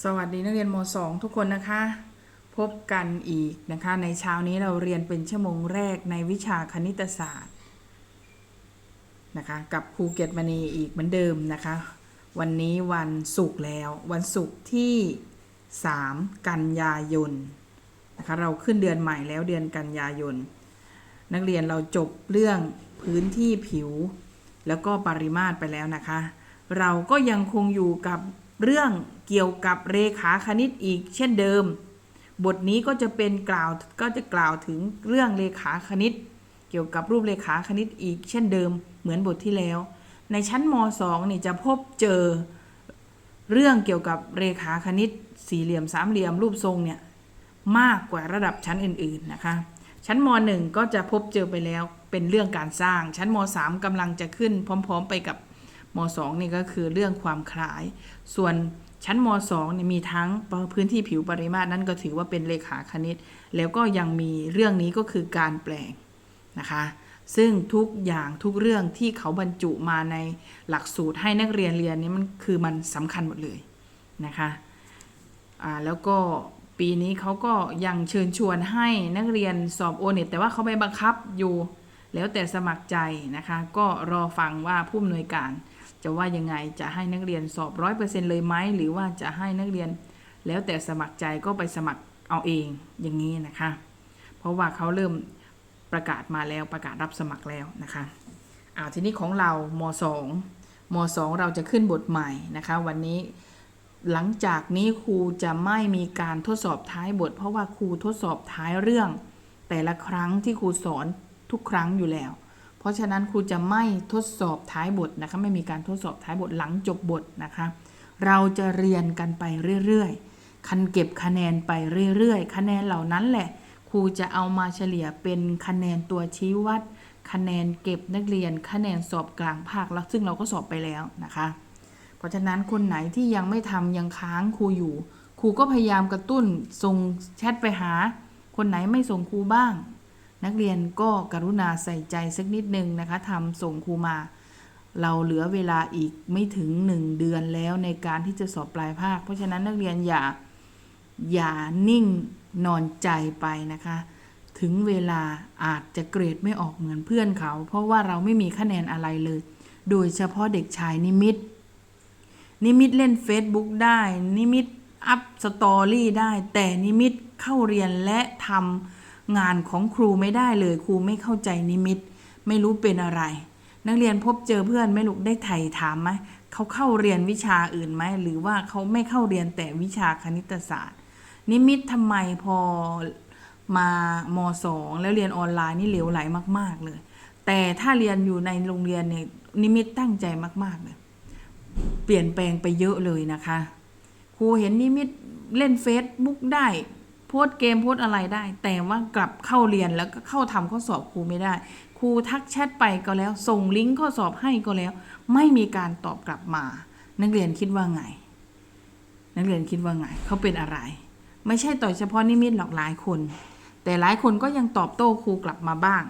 สวัสดีนักเรียนม .2 ทุกคนนะคะ พบกันอีกนะคะ ในเช้านี้เราเรียนเป็นชั่วโมงแรกในวิชาคณิตศาสตร์นะคะกับครูเกียรติมณีอีกเหมือนเดิมนะคะ วันนี้วันศุกร์แล้ว วันศุกร์ที่ 3 กันยายนนะคะเราขึ้นเดือนใหม่แล้วเดือนกันยายน นักเรียนเราจบเรื่องพื้นที่ผิว แล้วก็ปริมาตรไปแล้วนะคะ เราก็ยังคงอยู่กับเรื่อง เกี่ยวกับเรขาคณิตอีกเช่นเดิม บทนี้ก็จะเป็นกล่าวก็จะกล่าวถึงเรื่องเรขาคณิต เกี่ยวกับรูปเรขาคณิตอีกเช่นเดิม เหมือนบทที่แล้ว ในชั้นม .2 นี่จะพบเจอเรื่องเกี่ยวกับเรขาคณิต สี่เหลี่ยมสามเหลี่ยมรูปทรงเนี่ยมากกว่าระดับชั้นอื่นๆนะคะ ชั้นม .1 ก็จะพบเจอไปแล้วเป็นเรื่องการสร้าง ชั้นม .3 กำลังจะขึ้นพร้อม ๆ ไปกับม .2 นี่ก็คือเรื่องความคล้าย ส่วน ชั้นม .2 เนี่ยมีทั้งพื้นที่ผิวปริมาตรนั่นก็ถือว่าเป็นเลขาคณิต แล้วก็ยังมีเรื่องนี้ก็คือการแปลงนะคะ ซึ่งทุกอย่างทุกเรื่องที่เขาบรรจุมาในหลักสูตรให้นักเรียนเรียนนี่มันคือมันสำคัญหมดเลยนะคะอ่าแล้วก็ปีนี้เขาก็ยังเชิญชวนให้นักเรียนสอบโอเน็ตแต่ว่าเขาไม่บังคับอยู่ แล้วแต่สมัครใจนะคะ ก็รอฟังว่าผู้อำนวยการ จะว่ายังไงจะให้นักเรียนสอบร้อยเปอร์เซ็นต์เลยไหมหรือว่าจะให้นักเรียน แล้วแต่สมัครใจก็ไปสมัครเอาเองอย่างนี้นะคะ เพราะว่าเขาเริ่มประกาศมาแล้วประกาศรับสมัครแล้วนะคะอ่าทีนี้ของเราม2ม2เราจะขึ้นบทใหม่นะคะ วันนี้หลังจากนี้ครูจะไม่มีการทดสอบท้ายบท เพราะว่าครูทดสอบท้ายเรื่อง แต่ละครั้งที่ครูสอนทุกครั้งอยู่แล้ว เพราะฉะนั้นครูจะไม่ทดสอบท้ายบทนะคะไม่มีการทดสอบท้ายบทหลังจบบทนะคะ เราจะเรียนกันไปเรื่อยๆ คันเก็บคะแนนไปเรื่อยๆ คะแนนเหล่านั้นแหละครูจะเอามาเฉลี่ยเป็นคะแนนตัวชี้วัด คะแนนเก็บนักเรียน คะแนนสอบกลางภาคแล้วซึ่งเราก็สอบไปแล้วนะคะ เพราะฉะนั้นคนไหนที่ยังไม่ทำยังค้างครูอยู่ครูก็พยายามกระตุ้นส่งแชทไปหา คนไหนไม่ส่งครูบ้าง นักเรียนก็กรุณาใส่ใจสักนิดนึงนะคะทำส่งครูมา เราเหลือเวลาอีกไม่ถึง 1 เดือนแล้วในการที่จะสอบปลายภาค เพราะฉะนั้นนักเรียนอย่าอย่านิ่งนอนใจไปนะคะ ถึงเวลาอาจจะเกรดไม่ออกเหมือนเพื่อนเขา เพราะว่าเราไม่มีคะแนนอะไรเลย โดยเฉพาะเด็กชายนิมิต นิมิตเล่น Facebook ได้ นิมิตอัพสตอรี่ได้ แต่นิมิตเข้าเรียนและทำ งานของครูไม่ได้เลยครูไม่เข้าใจนิมิต ไม่รู้เป็นอะไร นักเรียนพบเจอเพื่อนไม่ลูกได้ไถ่ถามไหมเขาเข้าเรียนวิชาอื่นไหมหรือว่าเขาไม่เข้าเรียนแต่วิชาคณิตศาสตร์ นิมิตทำไมพอมามสองแล้วเรียนออนไลน์นี่เหลวไหลมาก ๆเลย แต่ถ้าเรียนอยู่ในโรงเรียนเนี่ยนิมิตตั้งใจมากๆเลยเปลี่ยนแปลงไปเยอะเลยนะคะ ครูเห็นนิมิตเล่นเฟซบุ๊กได้ โพสเกมโพสอะไรได้ แต่ว่ากลับเข้าเรียนแล้วก็เข้าทำข้อสอบครูไม่ได้ ครูทักแชทไปก็แล้ว ส่งลิงก์ข้อสอบให้ก็แล้ว ไม่มีการตอบกลับมา นักเรียนคิดว่าไง นักเรียนคิดว่าไงเขาเป็นอะไร ไม่ใช่ต่อยเฉพาะนิมิตหรอกหลายคน แต่หลายคนก็ยังตอบโต้ครูกลับมาบ้าง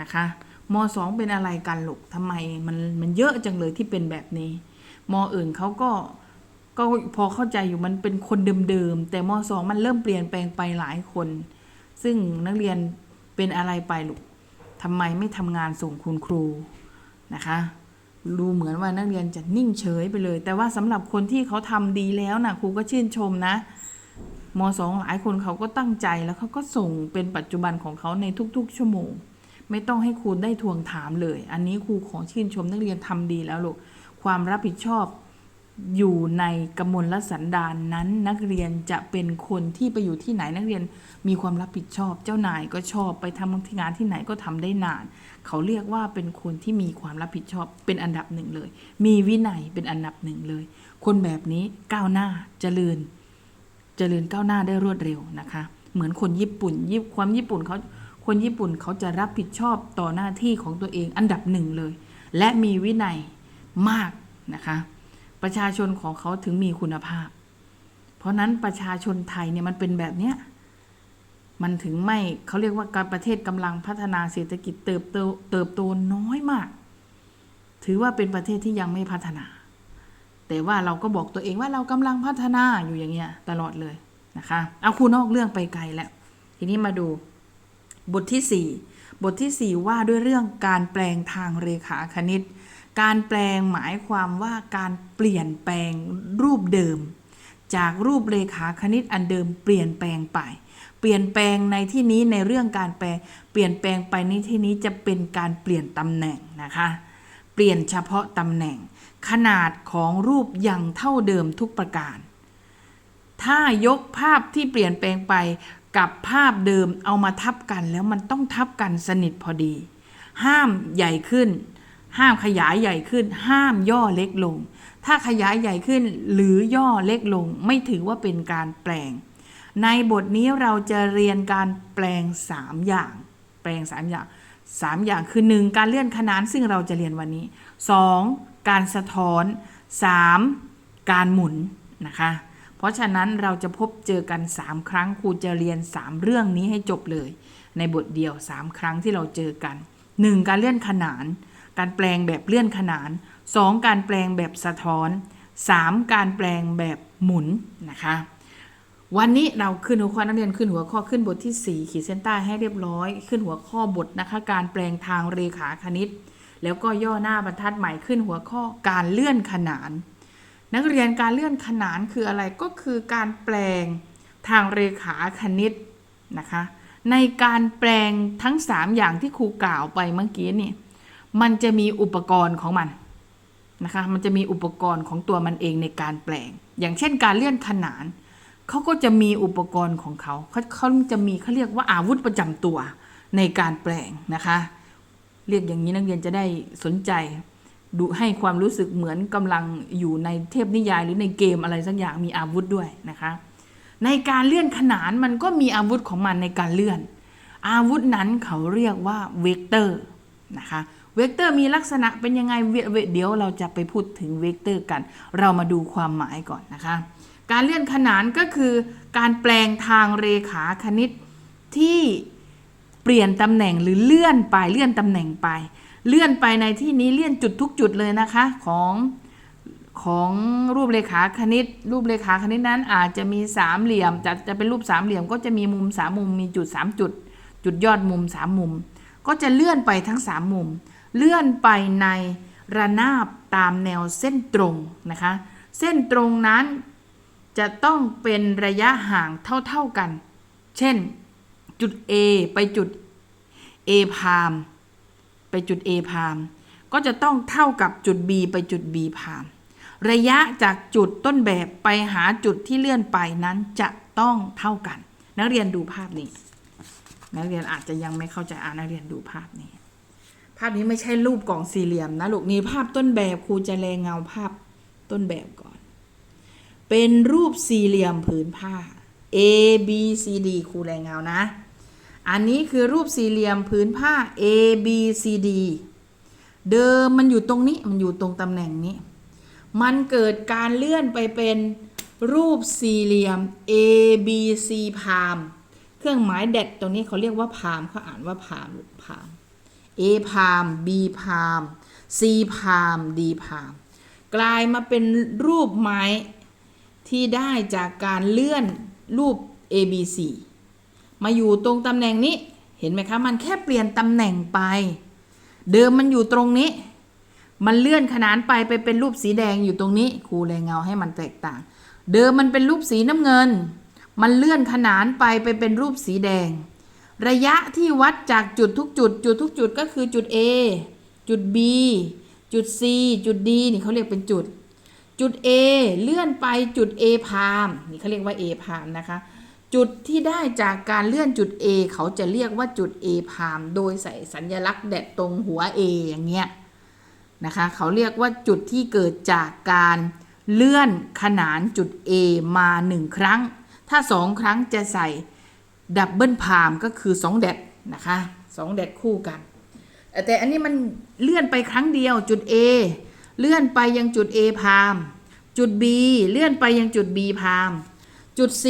นะคะมสองเป็นอะไรกันลูกทำไมมันมันเยอะจังเลยที่เป็นแบบนี้มอื่นเขาก็ ก็พอเข้าใจอยู่มันเป็นคนเดิมๆ แต่มสองมันเริ่มเปลี่ยนแปลงไปหลายคน ซึ่งนักเรียนเป็นอะไรไปลูกทำไมไม่ทำงานส่งคุณครูนะคะดูเหมือนว่านักเรียนจะนิ่งเฉยไปเลย แต่ว่าสำหรับคนที่เขาทำดีแล้วนะครูก็ชื่นชมนะมสองหลายคนเขาก็ตั้งใจแล้วเขาก็ส่งเป็นปัจจุบันของเขาในทุก ๆ ชั่วโมง ไม่ต้องให้ครูได้ทวงถามเลย อันนี้ครูขอชื่นชมนักเรียนทำดีแล้วลูกความรับผิดชอบ อยู่ในกมลสันดานนั้นนักเรียนจะเป็นคนที่ไปอยู่ที่ไหนนักเรียนมีความรับผิดชอบ เจ้านายก็ชอบไปทำงานที่ไหนก็ทำได้นาน เขาเรียกว่าเป็นคนที่มีความรับผิดชอบเป็นอันดับหนึ่งเลย มีวินัยเป็นอันดับหนึ่งเลย คนแบบนี้ก้าวหน้าเจริญ เจริญก้าวหน้าได้รวดเร็วนะคะ เหมือนคนญี่ปุ่นยิความญี่ปุ่นเขาคนญี่ปุ่นเขาจะรับผิดชอบต่อหน้าที่ของตัวเองอันดับหนึ่งเลย และมีวินัยมากนะคะ ประชาชนของเขาถึงมีคุณภาพ เพราะนั้นประชาชนไทยเนี่ยมันเป็นแบบเนี้ยมันถึงไม่เขาเรียกว่าการประเทศกำลังพัฒนาเศรษฐกิจเติบโตเติบโตน้อยมาก ถือว่าเป็นประเทศที่ยังไม่พัฒนา แต่ว่าเราก็บอกตัวเองว่าเรากำลังพัฒนาอยู่อย่างเงี้ยตลอดเลยนะคะ เอาครูนอกเรื่องไปไกลแล้ว ทีนี้มาดูบทที่ 4 บทที่ 4 ว่าด้วยเรื่องการแปลงทางเรขาคณิต การแปลงหมายความว่าการเปลี่ยนแปลงรูปเดิม จากรูปเรขาคณิตอันเดิมเปลี่ยนแปลงไป เปลี่ยนแปลงในที่นี้ในเรื่องการแปลงเปลี่ยนแปลงไปในที่นี้จะเป็นการเปลี่ยนตำแหน่งนะคะ เปลี่ยนเฉพาะตำแหน่ง ขนาดของรูปยังเท่าเดิมทุกประการ ถ้ายกภาพที่เปลี่ยนแปลงไปกับภาพเดิมเอามาทับกันแล้วมันต้องทับกันสนิทพอดี ห้ามใหญ่ขึ้น ห้ามขยายใหญ่ขึ้น ห้ามย่อเล็กลง ถ้าขยายใหญ่ขึ้นหรือย่อเล็กลง ไม่ถือว่าเป็นการแปลง ในบทนี้เราจะเรียนการแปลง 3 อย่าง แปลง 3 อย่าง 3 อย่างคือ 1 การเลื่อนขนานซึ่งเราจะเรียนวันนี้ 2. การสะท้อน 3. การหมุนนะคะ เพราะฉะนั้นเราจะพบเจอกัน 3 ครั้งครูจะเรียน 3 เรื่องนี้ให้จบเลย ในบทเดียว 3 ครั้งที่เราเจอกัน 1. การเลื่อนขนาน การแปลงแบบเลื่อนขนาน 2. การแปลงแบบสะท้อน 3. การแปลงแบบหมุนนะคะวันนี้เราขึ้นหัวข้อนักเรียนขึ้นหัวข้อขึ้นบทที่ 4 ขีดเส้นใต้ให้เรียบร้อย ขึ้นหัวข้อบทนะคะ การแปลงทางเรขาคณิต แล้วก็ย่อหน้าบรรทัดใหม่ขึ้นหัวข้อการเลื่อนขนาน นักเรียนการเลื่อนขนานคืออะไรก็คือการแปลงทางเรขาคณิตนะคะ ในการแปลงทั้ง 3 อย่างที่ครูกล่าวไปเมื่อกี้นี่ มันจะมีอุปกรณ์ของมันนะคะ มันจะมีอุปกรณ์ของตัวมันเองในการแปลง อย่างเช่นการเลื่อนขนานเขาก็จะมีอุปกรณ์ของเขาเขาเขาจะมีเขาเรียกว่าอาวุธประจำตัวในการแปลงนะคะ เรียกอย่างนี้นักเรียนจะได้สนใจ ดูให้ความรู้สึกเหมือนกำลังอยู่ในเทพนิยายหรือในเกมอะไรสักอย่างมีอาวุธด้วยนะคะ ในการเลื่อนขนานมันก็มีอาวุธของมันในการเลื่อน อาวุธนั้นเขาเรียกว่าเวกเตอร์นะคะ เวกเตอร์มีลักษณะเป็นยังไงเวเวเดี๋ยวเราจะไปพูดถึงเวกเตอร์กัน เรามาดูความหมายก่อนนะคะ การเลื่อนขนานก็คือ การแปลงทางเรขาคณิตที่เปลี่ยนตำแหน่งหรือเลื่อนไปเลื่อนตำแหน่งไป เลื่อนไปในที่นี้เลื่อนจุดทุกจุดเลยนะคะของของรูปเรขาคณิต รูปเรขาคณิตนั้นอาจจะมีสามเหลี่ยมจะจะเป็นรูปสามเหลี่ยมก็จะมีมุมสามมุมมีจุดสามจุด จุดยอดมุมสามมุม ก็จะเลื่อนไปทั้งสามมุม เลื่อนไปในระนาบตามแนวเส้นตรงนะคะ เส้นตรงนั้นจะต้องเป็นระยะห่างเท่าๆกัน เช่นจุด A ไปจุด A พามไปจุด A พามก็จะต้องเท่ากับจุด B ไปจุด B พามระยะจากจุดต้นแบบไปหาจุดที่เลื่อนไปนั้นจะต้องเท่ากัน นักเรียนดูภาพนี้ นักเรียนอาจจะยังไม่เข้าใจอ่านักเรียนดูภาพนี้ ภาพนี้ไม่ใช่รูปกล่องสี่เหลี่ยมนะลูกนี่ภาพต้นแบบครูจะแรงเงาภาพต้นแบบก่อน เป็นรูปสี่เหลี่ยมผืนผ้า A B C D ครูแรงเงานะ อันนี้คือรูปสี่เหลี่ยมผืนผ้า A B C D เดิมมันอยู่ตรงนี้มันอยู่ตรงตำแหน่งนี้ มันเกิดการเลื่อนไปเป็นรูปสี่เหลี่ยม A B C พาม เครื่องหมายเด็ดตรงนี้เขาเรียกว่าพามเขาอ่านว่าพามพาม A พาม B พาม C พาม D พาม กลายมาเป็นรูปไม้ที่ได้จากการเลื่อนรูป A B C มาอยู่ตรงตำแหน่งนี้ เห็นไหมคะ มันแค่เปลี่ยนตำแหน่งไป เดิมมันอยู่ตรงนี้ มันเลื่อนขนานไปไปเป็นรูปสีแดงอยู่ตรงนี้ครูแรงเงาให้มันแตกต่าง เดิมมันเป็นรูปสีน้ำเงิน มันเลื่อนขนานไปไปเป็นรูปสีแดง ระยะที่วัดจากจุดทุกจุด จุดทุกจุดก็คือจุด A จุด B จุด C จุด D นี่เขาเรียกเป็นจุด จุด A เลื่อนไปจุด A พามนี่เขาเรียกว่า A พามนะคะ จุดที่ได้จากการเลื่อนจุด A เขาจะเรียกว่าจุด A พามโดยใส่สัญลักษณ์แดดตรงหัว A อย่างเงี้ยนะคะเขาเรียกว่าจุดที่เกิดจากการเลื่อนขนานจุด A มาหนึ่งครั้ง ถ้าสองครั้งจะใส่ ดับเบิลพามก็คือ2แดดนะคะ2แดดคู่กัน แต่อันนี้มันเลื่อนไปครั้งเดียวจุด A เลื่อนไปยังจุด A พามจุด B เลื่อนไปยังจุด B พามจุด C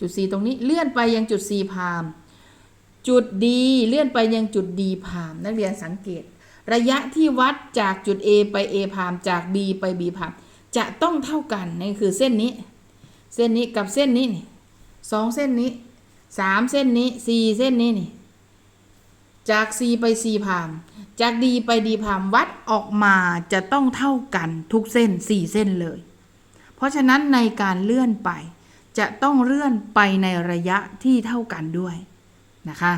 จุด C ตรงนี้เลื่อนไปยังจุด C พามจุด D เลื่อนไปยังจุด D พามนักเรียนสังเกต ระยะที่วัดจากจุด A ไป A พามจาก B ไป B พามจะต้องเท่ากันนี่คือเส้นนี้ เส้นนี้กับเส้นนี้สองเส้นนี้ สามเส้นนี้สี่เส้นนี้นี่ จาก C ไป C พาม จาก D ไป D พามวัดออกมาจะต้องเท่ากันทุกเส้น4เส้นเลย เพราะฉะนั้นในการเลื่อนไป จะต้องเลื่อนไปในระยะที่เท่ากันด้วยนะคะ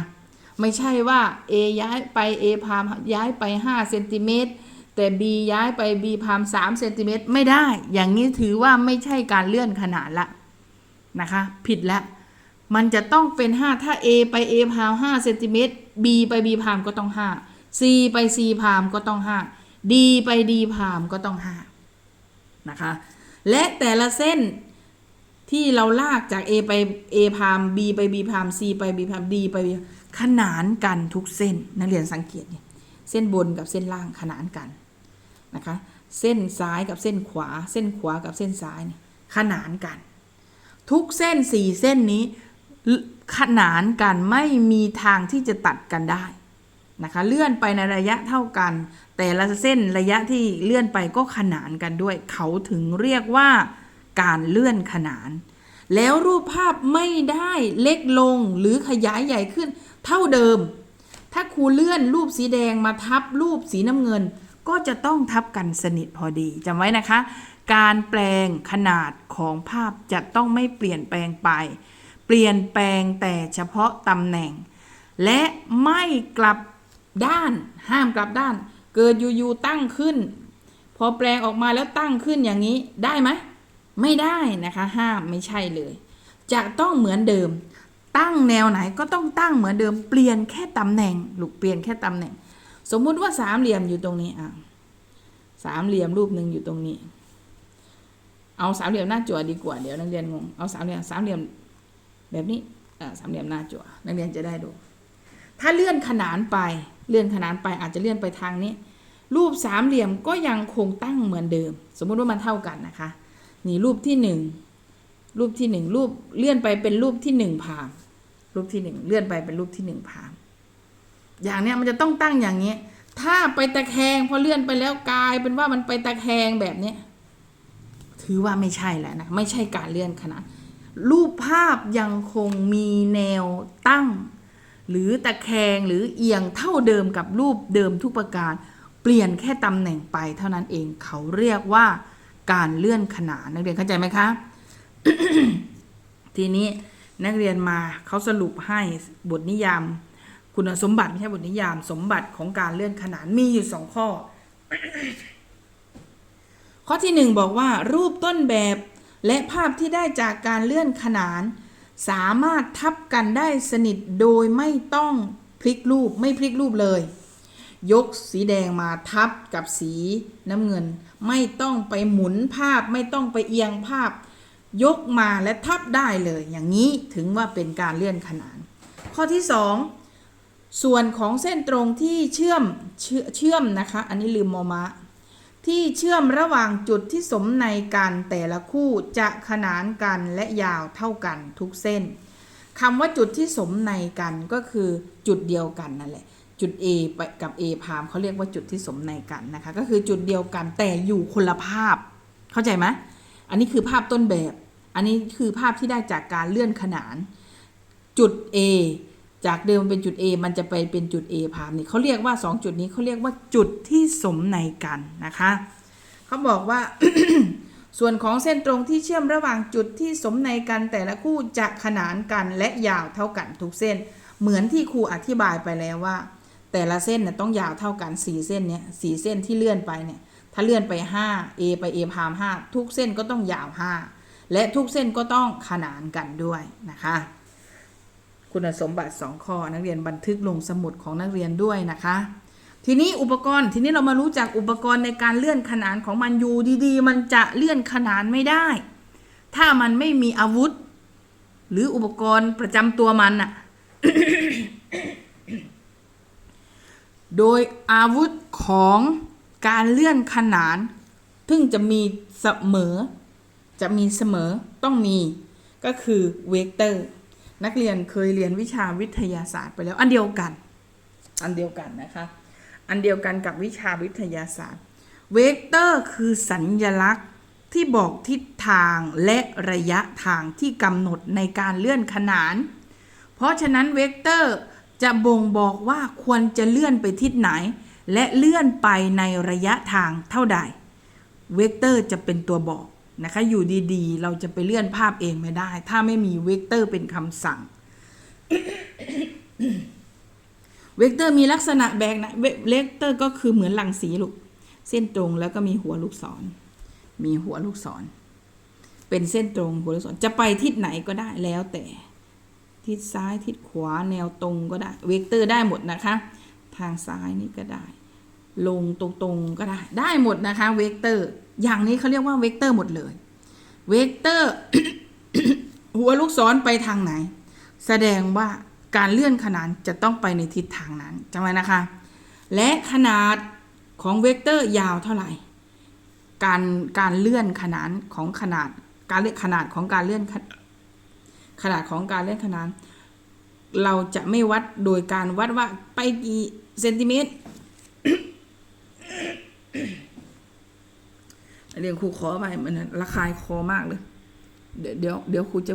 ไม่ใช่ว่า A ย้ายไป A พามย้ายไป5เซนติเมตรแต่ B ย้ายไป B พาม3เซนติเมตรไม่ได้ อย่างนี้ถือว่าไม่ใช่การเลื่อนขนาดละนะคะ ผิดล้ว มันจะต้องเป็น 5 ถ้า A ไป A พาม5เซนติเมตร B ไป B พามก็ต้อง 5 C ไป C พามก็ต้อง 5 D ไป D พามก็ต้อง 5 นะคะ และแต่ละเส้นที่เราลากจาก A ไป A พาม B ไป B พาม C ไป B พาม D ไป B ขนานกันทุกเส้น นักเรียนสังเกตเนี่ยเส้นบนกับเส้นล่างขนานกันนะคะ เส้นซ้ายกับเส้นขวา เส้นขวากับเส้นซ้ายเนี่ยขนานกัน ทุกเส้นสี่เส้นนี้ ขนานกันไม่มีทางที่จะตัดกันได้นะคะเลื่อนไปในระยะเท่ากัน แต่ละเส้นระยะที่เลื่อนไปก็ขนานกันด้วย เขาถึงเรียกว่าการเลื่อนขนาน แล้วรูปภาพไม่ได้เล็กลงหรือขยายใหญ่ขึ้น เท่าเดิม ถ้าครูเลื่อนรูปสีแดงมาทับรูปสีน้ำเงิน ก็จะต้องทับกันสนิทพอดีจำไว้นะคะ การแปลงขนาดของภาพจะต้องไม่เปลี่ยนแปลงไป เปลี่ยนแปลงแต่เฉพาะตำแหน่ง และไม่กลับด้าน ห้ามกลับด้าน เกิดอยู่ๆตั้งขึ้น พอแปลงออกมาแล้วตั้งขึ้นอย่างนี้ได้ไหมไม่ได้นะคะ ห้ามไม่ใช่เลย จะต้องเหมือนเดิม ตั้งแนวไหนก็ต้องตั้งเหมือนเดิม เปลี่ยนแค่ตำแหน่งลูกเปลี่ยนแค่ตำแหน่ง สมมุติว่าสามเหลี่ยมอยู่ตรงนี้อะสามเหลี่ยมรูปหนึ่งอยู่ตรงนี้ เอาสามเหลี่ยมหน้าจั่วดีกว่าเดี๋ยวนักเรียนงง เอาสามเหลี่ยมสามเหลี่ยม แบบนี้สามเหลี่ยมหน้าจั่วนักเรียนจะได้ดู ถ้าเลื่อนขนานไปเลื่อนขนานไปอาจจะเลื่อนไปทางนี้ รูปสามเหลี่ยมก็ยังคงตั้งเหมือนเดิม สมมุติว่ามันเท่ากันนะคะนี่รูปที่หนึ่งรูปที่หนึ่งรูปเลื่อนไปเป็นรูปที่หนึ่งพามรูปที่หนึ่งเลื่อนไปเป็นรูปที่หนึ่งพามอย่างเนี้ยมันจะต้องตั้งอย่างนี้ ถ้าไปตะแคงพอเลื่อนไปแล้วกลายเป็นว่ามันไปตะแคงแบบเนี้ยถือว่าไม่ใช่แล้วนะไม่ใช่การเลื่อนขนาด รูปภาพยังคงมีแนวตั้ง หรือตะแคงหรือเอียงเท่าเดิมกับรูปเดิมทุกประการ เปลี่ยนแค่ตำแหน่งไปเท่านั้นเองเขาเรียกว่าการเลื่อนขนานนักเรียนเข้าใจไหมคะ ทีนี้นักเรียนมาเขาสรุปให้บทนิยาม คุณสมบัติไม่ใช่บทนิยาม สมบัติของการเลื่อนขนานมีอยู่สองข้อ ข้อที่หนึ่งบอกว่า รูปต้นแบบ และภาพที่ได้จากการเลื่อนขนาน สามารถทับกันได้สนิทโดยไม่ต้องพลิกรูปไม่พลิกรูปเลย ยกสีแดงมาทับกับสีน้ำเงิน ไม่ต้องไปหมุนภาพไม่ต้องไปเอียงภาพ ยกมาและทับได้เลย อย่างนี้ถึงว่าเป็นการเลื่อนขนาน ข้อที่ 2 ส่วนของเส้นตรงที่เชื่อมเชื่อเชื่อมนะคะ อันนี้ลืมมอมะ ที่เชื่อมระหว่างจุดที่สมในกันแต่ละคู่จะขนานกันและยาวเท่ากันทุกเส้นคำว่าจุดที่สมในกันก็คือจุดเดียวกันนั่นแหละ จุด A ไปกับ A พามเขาเรียกว่าจุดที่สมในกันนะคะก็คือจุดเดียวกันแต่อยู่คนละภาพ เข้าใจไหมอันนี้คือภาพต้นแบบ อันนี้คือภาพที่ได้จากการเลื่อนขนาน จุด A จากเดิมเป็นจุด A มันจะไปเป็นจุด A พามนี่เขาเรียกว่า 2 จุดนี้เขาเรียกว่าจุดที่สมในกันนะคะเขาบอกว่า ส่วนของเส้นตรงที่เชื่อมระหว่างจุดที่สมในกันแต่ละคู่จะขนานกันและยาวเท่ากันทุกเส้น เหมือนที่ครูอธิบายไปแล้วว่า แต่ละเส้นเนี่ยต้องยาวเท่ากัน4เส้นเนี่ยสเส้นที่เลื่อนไปเนี่ยถ้าเลื่อนไป 5 A ไป A พาม5ทุกเส้นก็ต้องยาว 5 และทุกเส้นก็ต้องขนานกันด้วยนะคะ คุณสมบัติ 2 ข้อ นักเรียนบันทึกลงสมุดของนักเรียนด้วยนะคะ ทีนี้อุปกรณ์ทีนี้เรามารู้จักอุปกรณ์ในการเลื่อนขนานของมันอยู่ดีๆ มันจะเลื่อนขนานไม่ได้ ถ้ามันไม่มีอาวุธ หรืออุปกรณ์ประจำตัวมันอะโดยอาวุธของการเลื่อนขนาน ซึ่งจะมีเสมอ จะมีเสมอต้องมีก็คือเวกเตอร์ นักเรียนเคยเรียนวิชาวิทยาศาสตร์ไปแล้ว อันเดียวกัน อันเดียวกันนะคะ อันเดียวกันกับวิชาวิทยาศาสตร์ เวกเตอร์คือสัญญลักษณ์ที่บอกทิศทางและระยะทางที่กำหนดในการเลื่อนขนาน เพราะฉะนั้นเวกเตอร์จะบ่งบอกว่าควรจะเลื่อนไปทิศไหน และเลื่อนไปในระยะทางเท่าใด เวกเตอร์จะเป็นตัวบอก นะคะ อยู่ดีๆ เราจะไปเลื่อนภาพเองไม่ได้ ถ้าไม่มีเวกเตอร์เป็นคำสั่ง เวกเตอร์มีลักษณะแบกนะเวกเตอร์ก็คือเหมือนรังสีลูก เส้นตรงแล้วก็มีหัวลูกศร มีหัวลูกศร เป็นเส้นตรงหัวลูกศร จะไปทิศไหนก็ได้แล้วแต่ ทิศซ้ายทิศขวาแนวตรงก็ได้ เวกเตอร์ได้หมดนะคะ ทางซ้ายนี่ก็ได้ ลงตรงๆก็ได้ ได้หมดนะคะ เวกเตอร์ อย่างนี้เขาเรียกว่าเวกเตอร์หมดเลย เวกเตอร์ หัวลูกศรไปทางไหน แสดงว่าการเลื่อนขนานจะต้องไปในทิศทางนั้นจำไว้นะคะ และขนาดของเวกเตอร์ยาวเท่าไหร่ การการเลื่อนขนานของขนาด การเลื่อนขนาดของการเลื่อนขขนาดของการเลื่อนขนาน เราจะไม่วัดโดยการวัดว่าไปกี่เซนติเมตร เรียนครูขอไปมันระคายคอมากเลย เดี๋ยวเดี๋ยวเดี๋ยวครูจะ